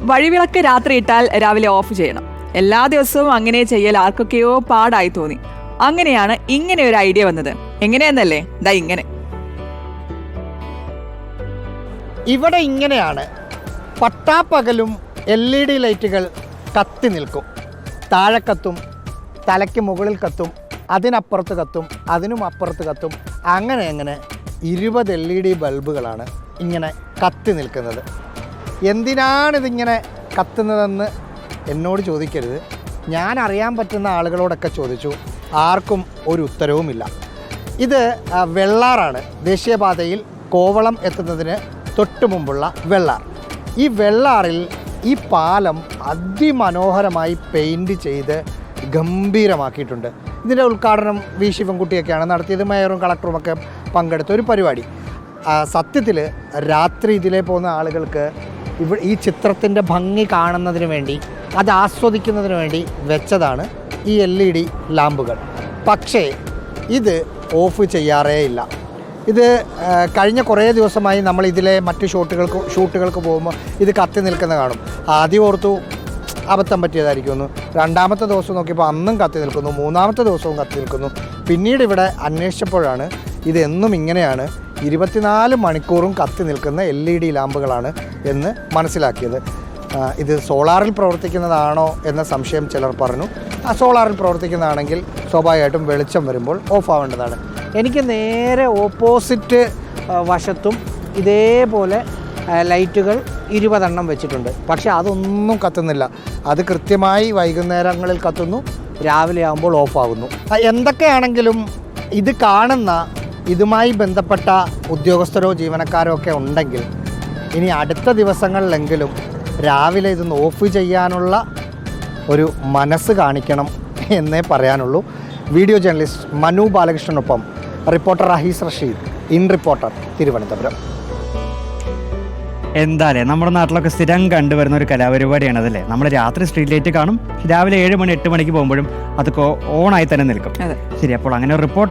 വഴിവിളക്ക് രാത്രി ഇട്ടാൽ രാവിലെ ഓഫ് ചെയ്യണം. എല്ലാ ദിവസവും അങ്ങനെ ചെയ്യൽ ആർക്കൊക്കെയോ പാടായി തോന്നി. അങ്ങനെയാണ് ഇങ്ങനെ ഒരു ഐഡിയ വന്നത്. എങ്ങനെയെന്നല്ലേ? ദാ ഇങ്ങനെ. ഇവിടെ ഇങ്ങനെയാണ്. പട്ടാപ്പകലും എൽ ഇ ഡി ലൈറ്റുകൾ കത്തി നിൽക്കും. താഴെ കത്തും തലയ്ക്ക് മുകളിൽ കത്തും അതിനപ്പുറത്ത് കത്തും അതിനും അപ്പുറത്ത് കത്തും. അങ്ങനെ അങ്ങനെ ഇരുപത് എൽ ഇ ഡി ബൾബുകളാണ് ഇങ്ങനെ കത്തി നിൽക്കുന്നത്. എന്തിനാണിതിങ്ങനെ കത്തുന്നതെന്ന് എന്നോട് ചോദിക്കരുത്. ഞാൻ അറിയാൻ പറ്റുന്ന ആളുകളോടൊക്കെ ചോദിച്ചു. ആർക്കും ഒരു ഉത്തരവുമില്ല. ഇത് വെള്ളാറാണ്. ദേശീയപാതയിൽ കോവളം എത്തുന്നതിന് തൊട്ട് മുമ്പുള്ള വെള്ളാർ. ഈ വെള്ളാറിൽ ഈ പാലം അതിമനോഹരമായി പെയിന്റ് ചെയ്ത് ഗംഭീരമാക്കിയിട്ടുണ്ട്. ഇതിന്റെ ഉദ്ഘാടനം വി. ശിവൻകുട്ടിയൊക്കെയാണ് നടത്തിയത്. മേയറും കളക്ടറും ഒക്കെ പങ്കെടുത്ത ഒരു പരിപാടി. സത്യത്തിൽ രാത്രി ഇതിലേ പോകുന്ന ആളുകൾക്ക് ഇവ ഈ ചിത്രത്തിന്റെ ഭംഗി കാണുന്നതിന് വേണ്ടി അത് ആസ്വദിക്കുന്നതിന് വേണ്ടി വെച്ചതാണ് ഈ എൽ ഇ ഡി ലാമ്പുകൾ. പക്ഷേ ഇത് ഓഫ് ചെയ്യാറേ ഇല്ല. ഇത് കഴിഞ്ഞ കുറേ ദിവസമായി നമ്മൾ ഇതിലെ മറ്റ് ഷോട്ടുകൾക്ക് ഷൂട്ടുകൾക്ക് പോകുമ്പോൾ ഇത് കത്തി നിൽക്കുന്ന കാണും. ആദ്യം ഓർത്തു അബദ്ധം പറ്റിയതായിരിക്കുമെന്ന് രണ്ടാമത്തെ ദിവസം നോക്കിയപ്പോൾ അന്നും കത്തി നിൽക്കുന്നു. മൂന്നാമത്തെ ദിവസവും കത്തി നിൽക്കുന്നു. പിന്നീട് ഇവിടെ അന്വേഷിച്ചപ്പോഴാണ് ഇതെന്നും ഇങ്ങനെയാണ്. ഇരുപത്തിനാല് മണിക്കൂറും കത്തി നിൽക്കുന്ന എൽ ഇ ഡി ലാമ്പുകളാണ് എന്ന് മനസ്സിലാക്കിയത്. ഇത് സോളാറിൽ പ്രവർത്തിക്കുന്നതാണോ എന്ന സംശയം ചിലർ പറഞ്ഞു. ആ സോളാറിൽ പ്രവർത്തിക്കുന്നതാണെങ്കിൽ സ്വാഭാവികമായിട്ടും വെളിച്ചം വരുമ്പോൾ ഓഫ് ആവേണ്ടതാണ്. എനിക്ക് നേരെ ഓപ്പോസിറ്റ് വശത്തും ഇതേപോലെ ലൈറ്റുകൾ ഇരുപതെണ്ണം വെച്ചിട്ടുണ്ട്. പക്ഷേ അതൊന്നും കത്തുന്നില്ല. അത് കൃത്യമായി വൈകുന്നേരങ്ങളിൽ കത്തുന്നു രാവിലെ ആകുമ്പോൾ ഓഫാകുന്നു ആകുന്നു എന്തൊക്കെയാണെങ്കിലും ഇത് കാണുന്ന ഇതുമായി ബന്ധപ്പെട്ട ഉദ്യോഗസ്ഥരോ ജീവനക്കാരോ ഒക്കെ ഉണ്ടെങ്കിൽ ഇനി അടുത്ത ദിവസങ്ങളിലെങ്കിലും രാവിലെ ഇതൊന്ന് ഓഫ് ചെയ്യാനുള്ള ഒരു മനസ്സ് കാണിക്കണം എന്നേ പറയാനുള്ളൂ. Video journalist Manu ബാലകൃഷ്ണനൊപ്പം reporter Rahees Rasheed in reporter Thiruvananthapuram. എന്തായാലും നമ്മുടെ നാട്ടിലൊക്കെ സ്ഥിരം കണ്ടുവരുന്ന ഒരു കലാപരിപാടിയാണ് അതല്ലേ നമ്മൾ രാത്രി സ്ട്രീറ്റ് ലൈറ്റ് കാണും രാവിലെ ഏഴ് മണി എട്ട് മണിക്ക് പോകുമ്പോഴും അതൊക്കെ ഓണായി തന്നെ നിൽക്കും. അതെ. ശരി അപ്പോൾ അങ്ങനെ ഒരു റിപ്പോർട്ട്